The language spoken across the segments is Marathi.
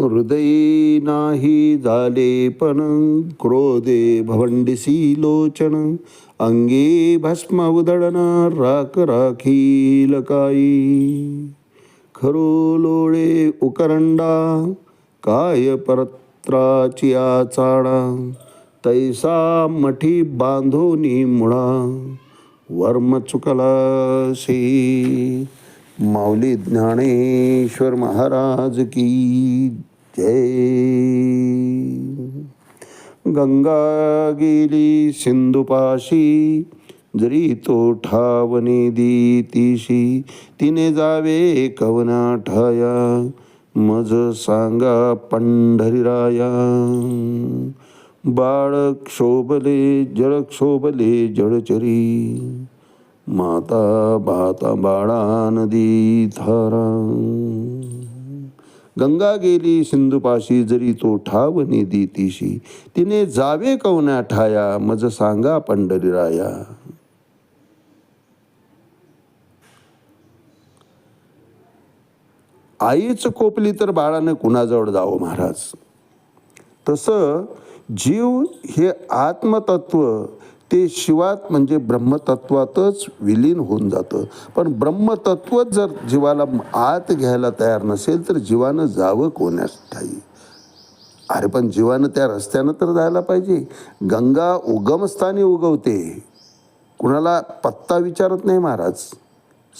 हृदयी नाही झाले पण क्रोधे भवंडिसी लोचन अंगी भस्म उदळण राख राखील काई. खरो लोळे उकरंडा काय परत्राची आचाडा. तैसा मठी बांधोनी मुळा वर्म चुकला माऊली ज्ञानेश्वर महाराज की जय। गंगा गेली सिंधुपाशी जरी तो ठावने तिशी तिने जावे कवना ठाया मज सांगा पंढरीराया। बाळ क्षोभले जळ क्षोभले जळचरी। माता भाता बाळा नदी थारा गंगा गेली सिंधुपाशी जरी तो ठाव निधी तिशी तिने जावे कवना ठाया मज सांगा पंढरीराया आईच कोपली तर बाळानं कुणाजवळ जावं महाराज? तसं जीव हे आत्मतत्व ते शिवात म्हणजे ब्रह्मतत्वातच विलीन होऊन जातं. पण ब्रह्मतत्वच जर जीवाला आत घ्यायला तयार नसेल तर जीवानं जावं कोण्यास ठाई? अरे पण जीवानं त्या रस्त्यानं तर जायला पाहिजे. गंगा उगमस्थानी उगवते. कुणाला पत्ता विचारत नाही महाराज.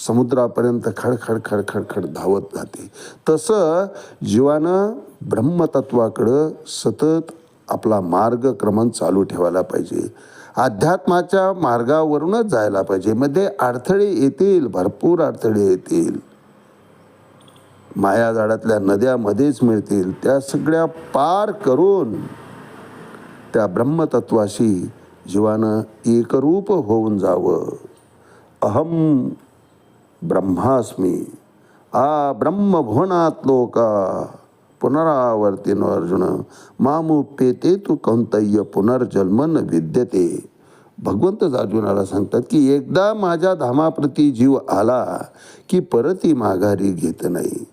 समुद्रापर्यंत खडखड खडखड खड धावत जाते. तसं जीवानं ब्रह्मतत्वाकडं सतत आपला मार्गक्रमण चालू ठेवायला पाहिजे. अध्यात्माच्या मार्गावरूनच जायला पाहिजे. मध्ये अडथळे येतील भरपूर अडथळे येतील. माया झाडातल्या नद्या मध्येच मिळतील. त्या सगळ्या पार करून त्या ब्रह्मतत्वाशी जीवानं एकरूप होऊन जावं. अहम ब्रह्मास्मी आ ब्रह्मभुवनात लोका। पुनरावर्तीन अर्जुन मामुप्येते तू कौंतय्य पुनर्जन्मन विद्यते. भगवंतच अर्जुनाला सांगतात की एकदा माझ्या धामाप्रती जीव आला की परती माघारी घेत नाही.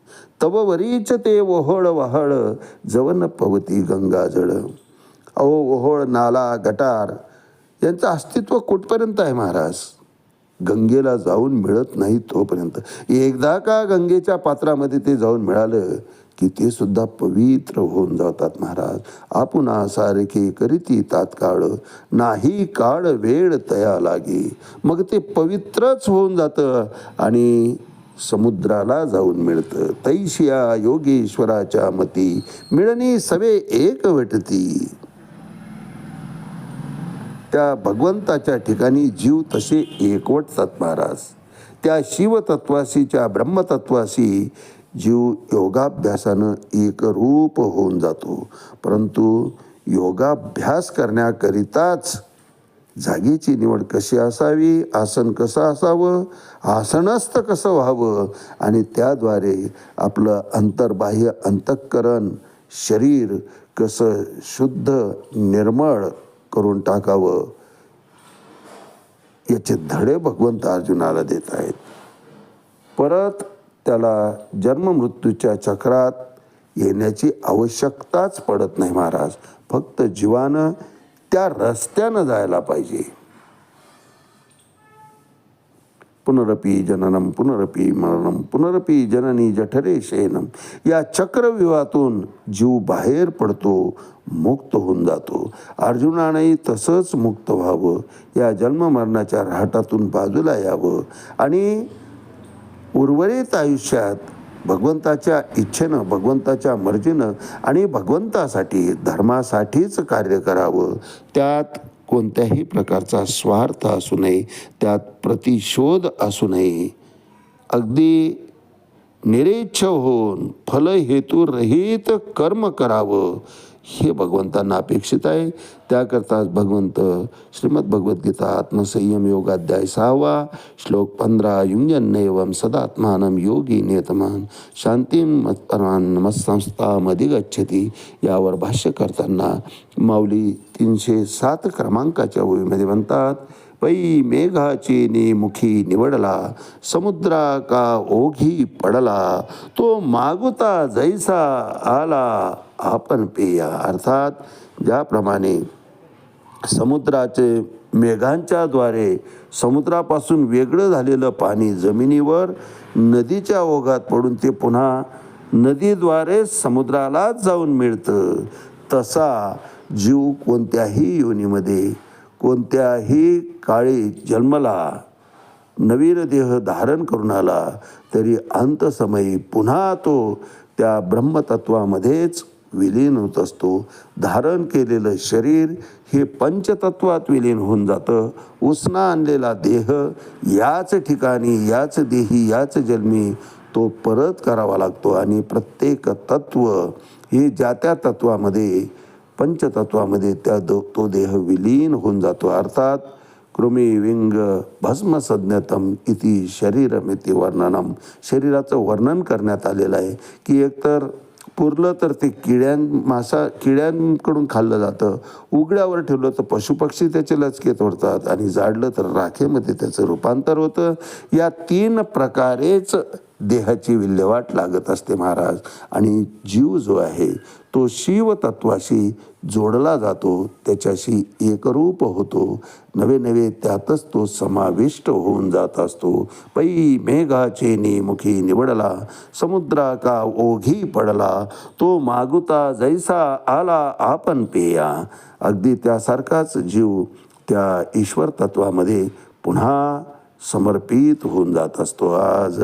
तव वरीच ते ओहळ वहळ जवन पवती गंगाजळ. अहो ओहोळ नाला गटार यांचं अस्तित्व कुठपर्यंत आहे महाराज? गंगेला जाऊन मिळत नाही तोपर्यंत. एकदा का गंगेच्या पात्रामध्ये ते जाऊन मिळालं की ते सुद्धा पवित्र होऊन जातात महाराज. आपण सारखे करीती तात्काळ. नाही काळ वेळ तया लागे. मग ते पवित्रच होऊन जातं आणि समुद्राला जाऊन मिळतं. तैशिया योगेश्वराच्या मती मिळणी सवे एक वटती. त्या भगवंताच्या ठिकाणी जीव तसे एकवटतात महाराज. त्या शिवतत्वाशीच्या ब्रह्मतत्वाशी जीव योगाभ्यासानं एकरूप होऊन जातो. परंतु योगाभ्यास करण्याकरिताच जागेची निवड कशी असावी आसन कसं असावं आसनस्थ कसं व्हावं आणि त्याद्वारे आपलं अंतर्बाह्य अंतःकरण शरीर कसं शुद्ध निर्मळ करून टाकावं याचे धडे भगवंत अर्जुनाला देत आहेत. परत त्याला जन्ममृत्यूच्या चक्रात येण्याची आवश्यकताच पडत नाही महाराज. फक्त जीवानं त्या रस्त्यानं जायला पाहिजे. पुनरपी जननम पुनरपी मरणम पुनरपी जननी जठरे शयनम या चक्रव्यूहातून जीव बाहेर पडतो मुक्त होऊन जातो. अर्जुनानेही तसंच मुक्त व्हावं या जन्ममरणाच्या राहटातून बाजूला यावं आणि उर्वरित आयुष्यात भगवंताच्या इच्छेनं भगवंताच्या मर्जीनं आणि भगवंतासाठी धर्मासाठीच कार्य करावं त्यात कोणत्याही प्रकारचा स्वार्थ असू नये त्यात प्रतिशोध असू नये. अगदी निरेच्छ होऊन फलहेतुरहित कर्म करावं हे भगवंतांना अपेक्षित आहे. त्याकरताच भगवंत श्रीमद भगवद्गीता आत्मसंयम योगाध्याय सहावा श्लोक पंधरा युंजन्यवम सदात्मानम योगी नेतमान शांतीम मत्परान मत्संस्थामधी गच्छती यावर भाष्य करताना माऊली तीनशे सात क्रमांकाच्या ओळीमध्ये म्हणतात पै मेघाचे ने मुखी निवडला समुद्रा का ओघी पडला तो मागुता जैसा आला. आपण पेया. अर्थात ज्याप्रमाणे समुद्राचे मेघांच्या द्वारे समुद्रापासून वेगळं झालेलं पाणी जमिनीवर नदीच्या ओघात पडून ते पुन्हा नदीद्वारे समुद्रालाच जाऊन मिळतं. तसा जीव कोणत्याही योनीमध्ये कोणत्याही काळी जन्मला नवीन देह धारण करून आला तरी अंतसमयी पुन्हा तो त्या ब्रह्मतत्वामध्येच विलीन होत असतो. धारण केलेलं शरीर हे पंचतत्वात विलीन होऊन जातं. उसना आणलेला देह याच ठिकाणी याच देही याच जन्मी तो परत करावा लागतो. आणि प्रत्येक तत्व हे ज्या त्या तत्वामध्ये पंचतत्वामध्ये त्या दो तो देह विलीन होऊन जातो. अर्थात कृमी विंग भस्मसज्ञतम इति शरीरमिति वर्णनम. शरीराचं वर्णन करण्यात आलेलं आहे की एकतर पुरलं तर ते किड्यां मासा किड्यांकडून खाल्लं जातं. उघड्यावर ठेवलं तर पशुपक्षी त्याचे लचके तोडतात आणि जाडलं तर राखेमध्ये त्याचं रूपांतर होतं. या तीन प्रकारेच देहाची विल्हेवाट लागत असते महाराज. आणि जीव जो आहे तो शिवतत्वाशी जोडला जातो त्याच्याशी एकरूप होतो. नवे नवे त्यातच तो समाविष्ट होऊन जात असतो. पै मेघाचे निमुखी निवडला समुद्रा का ओघी पडला तो मागुता जैसा आला आपण पेया. अगदी त्यासारखाच जीव त्या ईश्वर तत्वामध्ये पुन्हा समर्पित होऊन जात असतो आज.